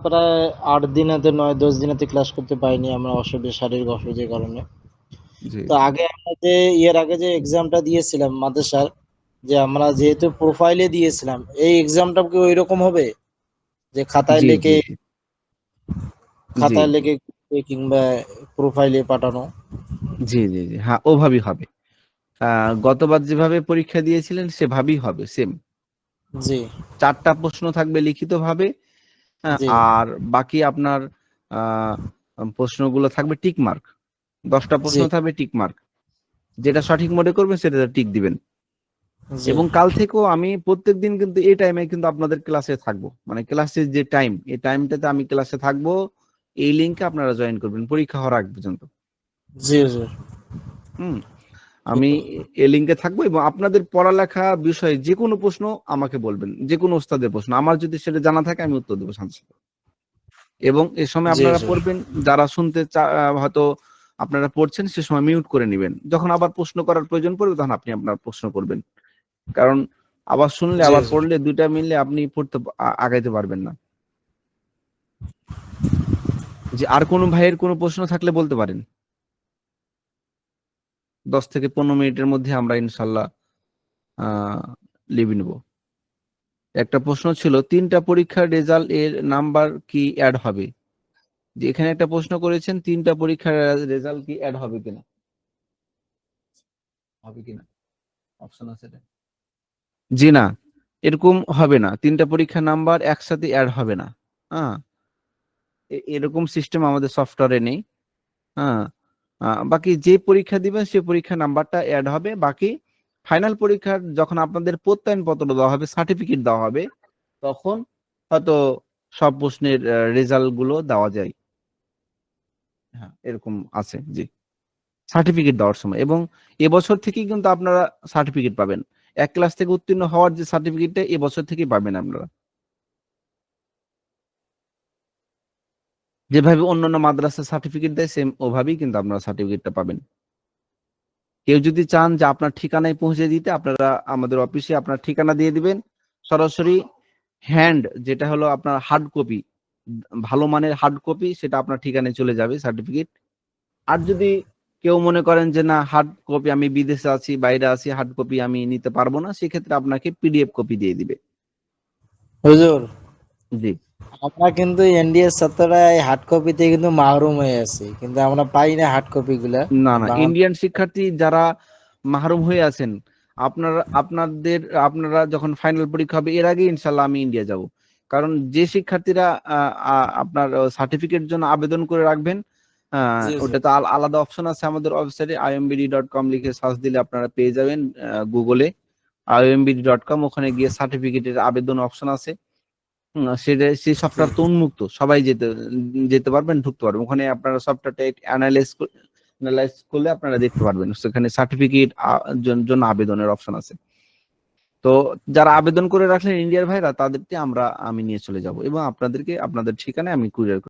প্রায় আট দিনেতে নয় দশ দিনেতে ক্লাস করতে পারিনি আমরা অসুবিধা শারীরিক অসুবিধার কারণে। তো আগে আমরা যে এর আগে যে এক্সামটা দিয়েছিলাম মাদ্রাসার যে আমরা যেহেতু প্রোফাইলে দিয়েছিলাম এই এক্সামটা কি ওই রকম হবে? যে খাতায় লিখে খাতায় লিখে কিংবা প্রোফাইলে পাঠানো। জি জি জি। হ্যাঁ ওভাবেই হবে। গতবার যেভাবে পরীক্ষা দিয়েছিলেন সেভাবেই হবে সেম জি। চারটা প্রশ্ন থাকবে লিখিতভাবে জি আর বাকি আপনার প্রশ্নগুলো থাকবে টিক মার্ক। দশটা প্রশ্ন থাকবে টিক মার্ক। যেটা সঠিক মনে করবেন সেটা টিক দিবেন। এবং কাল থেকেও আমি প্রত্যেক দিন কিন্তু এই টাইমে কিন্তু আপনাদের ক্লাসে থাকব। মানে ক্লাসের যে টাইম এই টাইমটাতে আমি ক্লাসে থাকব। এই লিঙ্কে আপনারা জয়েন করবেন। পরীক্ষা হওয়ার আগ পর্যন্ত। জি জি। হুম। আমি এই লিঙ্কে থাকব এবং আপনাদের পড়ালেখা বিষয়ে যে কোনো প্রশ্ন আমাকে বলবেন যে কোনো ওস্তাদের প্রশ্ন। আমার যদি সেটা জানা থাকে আমি উত্তর দেবো সাথে সাথে এবং এ সময় আপনারা পড়বেন যারা শুনতে হয়তো আপনারা পড়ছেন সে সময় মিউট করে নেবেন। যখন আবার প্রশ্ন করার প্রয়োজন পড়বে তখন আপনি আপনার প্রশ্ন করবেন। কারণ আবার শুনলে আবার পড়লে দুইটা মিললে আপনি পড়তে আগাইতে পারবেন না। যে আর কোনো ভাইয়ের কোনো প্রশ্ন থাকলে বলতে পারেন। দশ থেকে পনেরো মিনিটের মধ্যে আমরা ইনশাল্লাহ লিভ নেব। একটা প্রশ্ন ছিল, তিনটা পরীক্ষার রেজাল্ট এর নাম্বার কি অ্যাড হবে? যে এখানে একটা প্রশ্ন করেছেন, তিনটা পরীক্ষার রেজাল্ট কি অ্যাড হবে কিনা? হবে কিনা? অপশন আছে? জি না, এরকম হবে না। তিনটা পরীক্ষার নাম্বার একসাথে অ্যাড হবে না। হ্যাঁ এরকম সিস্টেম আমাদের সফটওয়্যারে নেই। হ্যাঁ বাকি যে পরীক্ষা দিবেন সে পরীক্ষার নাম্বারটা অ্যাড হবে। বাকি ফাইনাল পরীক্ষার যখন আপনাদের প্রত্যয়ন পত্র দেওয়া হবে সার্টিফিকেট দেওয়া হবে, তখন হয়তো সব প্রশ্নের রেজাল্টগুলো দেওয়া যায়। হ্যাঁ এরকম আছে, জি। সার্টিফিকেট দেওয়ার সময় এবং এবছর থেকেই কিন্তু আপনারা সার্টিফিকেট পাবেন। এক ক্লাস থেকে উত্তীর্ণ হওয়ার যে সার্টিফিকেটটা এবছর থেকেই পাবেন আপনারা। যেভাবে অন্যান্য মাদ্রাসা সার্টিফিকেট দেয় সেম ওভাবেই কিন্তু আপনারা সার্টিফিকেটটা পাবেন। কেউ যদি চান যে আপনার ঠিকানায় পৌঁছে দিতে আপনারা আমাদের অফিসে আপনার ঠিকানা দিয়ে দিবেন। সরাসরি হ্যান্ড যেটা হলো আপনার হার্ড কপি ভালো মানের হার্ড কপি সেটা আপনার ঠিকানায় চলে যাবে সার্টিফিকেট আর যদি কেউ মনে করেন যে না হার্ড কপি আমি বিদেশে আছি বাইরে আছি হার্ড কপি আমি নিতে পারব না সেক্ষেত্রে আপনাকে পিডিএফ কপি দিয়ে দিবে। হুজুর জি। আমরা কিন্তু এনডিএর ছাত্ররা এই হার্ড কপিতে কিন্তু মাহরুম হয়ে আছি কিন্তু আমরা পাই না হার্ড কপি গুলা। না না ইন্ডিয়ান শিক্ষার্থী যারা মাহরুম হয়ে আছেন আপনারা আপনাদের আপনারা যখন ফাইনাল পরীক্ষা হবে এর আগে ইনশাল্লাহ আমি ইন্ডিয়া যাব। কারণ যে শিক্ষার্থীরা আপনার সার্টিফিকেট জন্য আবেদন করে রাখবেন ওটা তো আলাদা অপশন আছে আমাদের ওয়েবসাইটে আইএমবিডি ডট কম লিখে সার্চ দিলে আপনারা পেয়ে যাবেন গুগলে আইএমবিডি ডট কম ওখানে গিয়ে সার্টিফিকেটের আবেদন অপশন আছে। সেটা, সেই সফটওয়্যার তো উন্মুক্ত, সবাই যেতে যেতে পারবেন, ঢুকতে পারবেন। ওখানে আপনারা সফটওয়্যারটা অ্যানালাইজ অ্যানালাইজ করলে আপনারা দেখতে পারবেন। সেখানে সার্টিফিকেট জন্য আবেদনের অপশন আছে। তো যারা আবেদন করে রাখলেন ইন্ডিয়ার ভাইরা, তাদেরকে আমরা, আমি নিয়ে চলে যাব এবং আপনাদেরকে, আপনাদের ঠিকানায় আমি কুরিয়ার